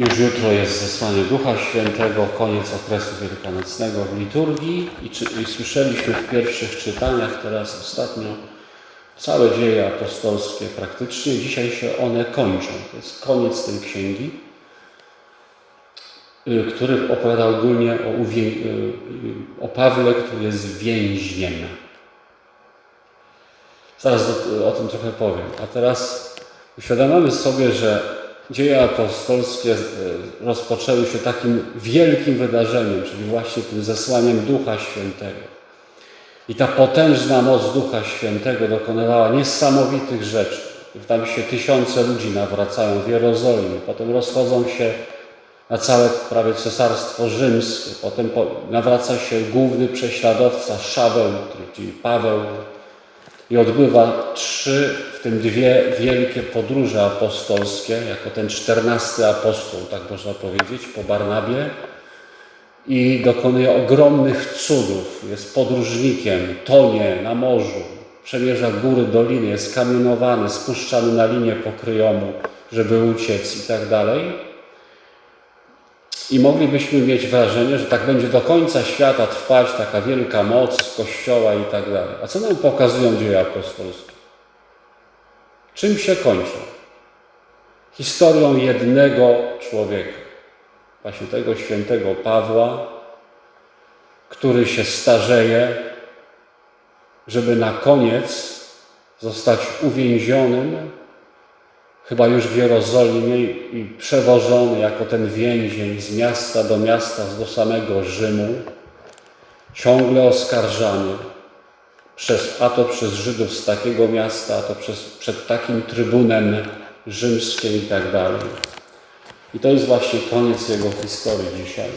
Już jutro jest zesłanie Ducha Świętego, koniec okresu wielkanocnego w liturgii i, czy, i słyszeliśmy w pierwszych czytaniach teraz ostatnio całe dzieje apostolskie praktycznie. Dzisiaj się one kończą. To jest koniec tej księgi, y, który opowiada ogólnie o, y, o Pawle, który jest więźniem. Zaraz o, o tym trochę powiem. A teraz uświadamiamy sobie, że dzieje apostolskie e, rozpoczęły się takim wielkim wydarzeniem, czyli właśnie tym zesłaniem Ducha Świętego. I ta potężna moc Ducha Świętego dokonywała niesamowitych rzeczy. Tam się tysiące ludzi nawracają w Jerozolimie, potem rozchodzą się na całe prawie cesarstwo rzymskie, potem po- nawraca się główny prześladowca Szaweł, czyli Paweł, i odbywa trzy, w tym dwie wielkie podróże apostolskie, jako ten czternasty apostoł, tak można powiedzieć, po Barnabie i dokonuje ogromnych cudów. Jest podróżnikiem, tonie na morzu, przemierza góry, doliny, jest kamienowany, spuszczany na linię pokryjomu, żeby uciec i tak dalej. I moglibyśmy mieć wrażenie, że tak będzie do końca świata trwać taka wielka moc Kościoła i tak dalej. A co nam pokazują dzieje apostolskie? Czym się kończą? Historią jednego człowieka, właśnie tego świętego Pawła, który się starzeje, żeby na koniec zostać uwięzionym chyba już w Jerozolimie i przewożony jako ten więzień z miasta do miasta, do samego Rzymu, ciągle oskarżany przez, a to przez Żydów z takiego miasta, a to przez, przed takim trybunem rzymskim i tak dalej. I to jest właśnie koniec jego historii dzisiaj.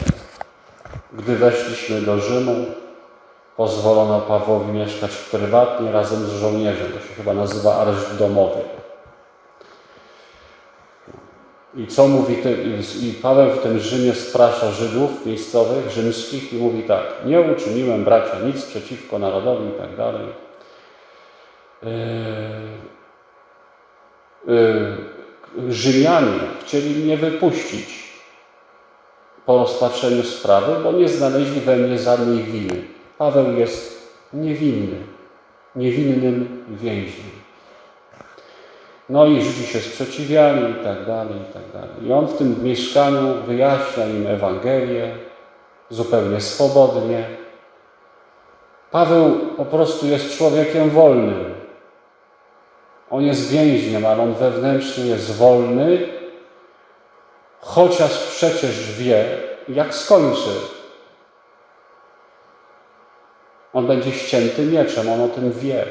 Gdy weszliśmy do Rzymu, pozwolono Pawłowi mieszkać prywatnie razem z żołnierzem. To się chyba nazywa areszt domowy. I co mówi i Paweł w tym Rzymie sprasza Żydów miejscowych, rzymskich i mówi tak, nie uczyniłem bracia nic przeciwko narodowi i tak dalej. Yy, yy, Rzymianie chcieli mnie wypuścić po rozpatrzeniu sprawy, bo nie znaleźli we mnie żadnej winy. Paweł jest niewinny, niewinnym więźniem. No i Żydzi się sprzeciwiali i tak dalej, i tak dalej. I on w tym mieszkaniu wyjaśnia im Ewangelię zupełnie swobodnie. Paweł po prostu jest człowiekiem wolnym. On jest więźniem, ale on wewnętrznie jest wolny, chociaż przecież wie, jak skończy. On będzie ścięty mieczem, on o tym wie.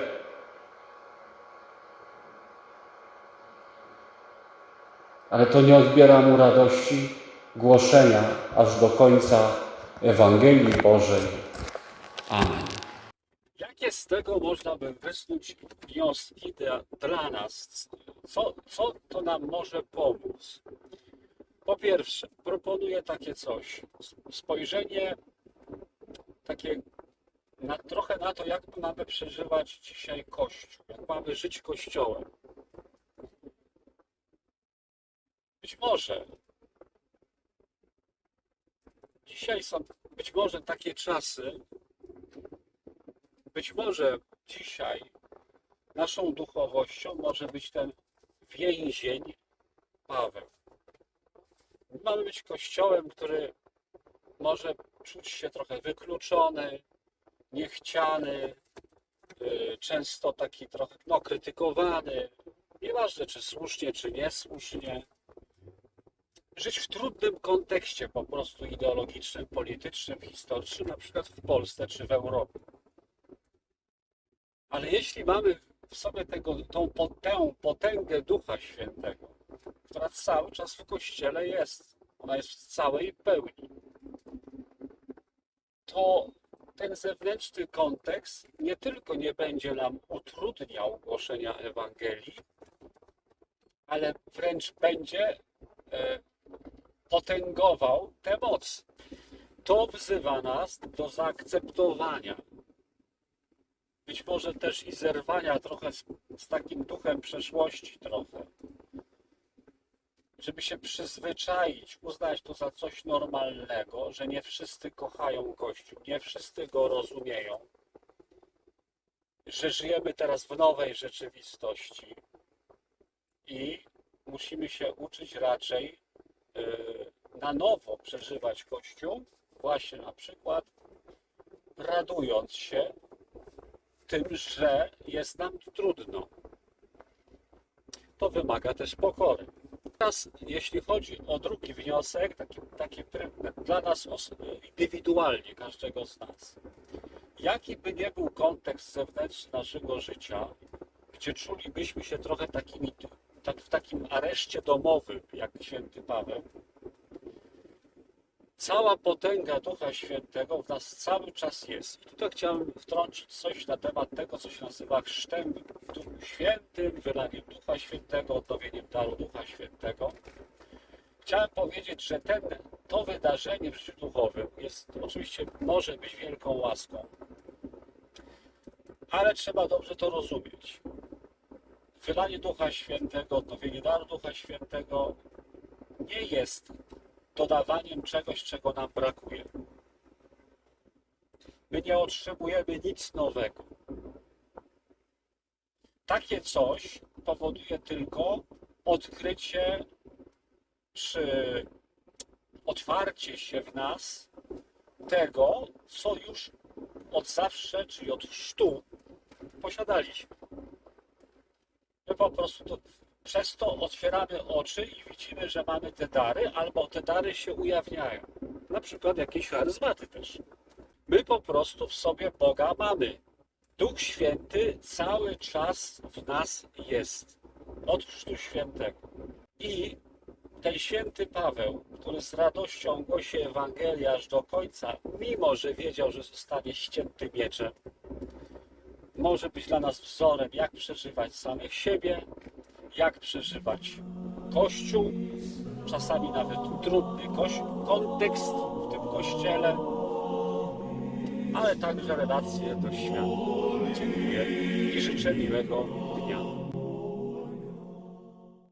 Ale to nie odbiera mu radości głoszenia aż do końca Ewangelii Bożej. Amen. Jakie z tego można by wysnuć wnioski dla, dla nas? Co, co to nam może pomóc? Po pierwsze, proponuję takie coś. Spojrzenie takie na, trochę na to, jak mamy przeżywać dzisiaj Kościół, jak mamy żyć Kościołem. Być może dzisiaj są być może takie czasy, być może dzisiaj naszą duchowością może być ten więzień Paweł. Mamy być kościołem, który może czuć się trochę wykluczony, niechciany, yy, często taki trochę no, krytykowany. Nieważne, czy słusznie, czy niesłusznie. Żyć w trudnym kontekście po prostu ideologicznym, politycznym, historycznym, na przykład w Polsce czy w Europie. Ale jeśli mamy w sobie tego, tą, po- tę potęgę Ducha Świętego, która cały czas w Kościele jest, ona jest w całej pełni, to ten zewnętrzny kontekst nie tylko nie będzie nam utrudniał głoszenia Ewangelii, ale wręcz będzie e, potęgował tę moc. To wzywa nas do zaakceptowania być może też i zerwania trochę z, z takim duchem przeszłości trochę. żeby się przyzwyczaić, uznać to za coś normalnego, że nie wszyscy kochają Kościół, nie wszyscy go rozumieją, że żyjemy teraz w nowej rzeczywistości i musimy się uczyć raczej na nowo przeżywać Kościół, właśnie na przykład radując się tym, że jest nam trudno. To wymaga też pokory. Teraz, jeśli chodzi o drugi wniosek, taki, prywne, dla nas indywidualnie, każdego z nas. Jaki by nie był kontekst zewnętrzny naszego życia, gdzie czulibyśmy się trochę takimi, tak, w takim areszcie domowym, jak święty Paweł, cała potęga Ducha Świętego w nas cały czas jest. I tutaj chciałem wtrącić coś na temat tego, co się nazywa chrztem w Duchu Świętym, wylaniem Ducha Świętego, odnowieniem daru Ducha Świętego. Chciałem powiedzieć, że ten, to wydarzenie w życiu duchowym jest oczywiście może być wielką łaską, ale trzeba dobrze to rozumieć. Wylanie Ducha Świętego, odnowienie daru Ducha Świętego nie jest dodawaniem czegoś, czego nam brakuje. My nie otrzymujemy nic nowego. Takie coś powoduje tylko odkrycie czy otwarcie się w nas tego, co już od zawsze, czyli od chrztu posiadaliśmy. My po prostu przez to otwieramy oczy i widzimy, że mamy te dary, albo te dary się ujawniają. Na przykład jakieś charyzmaty też. My po prostu w sobie Boga mamy. Duch Święty cały czas w nas jest. Od Chrztu Świętego. I ten święty Paweł, który z radością głosi Ewangelię aż do końca, mimo że wiedział, że zostanie ścięty mieczem, może być dla nas wzorem, jak przeżywać samych siebie, jak przeżywać Kościół, czasami nawet trudny kontekst w tym Kościele, ale także relacje do świata. Dziękuję i życzę miłego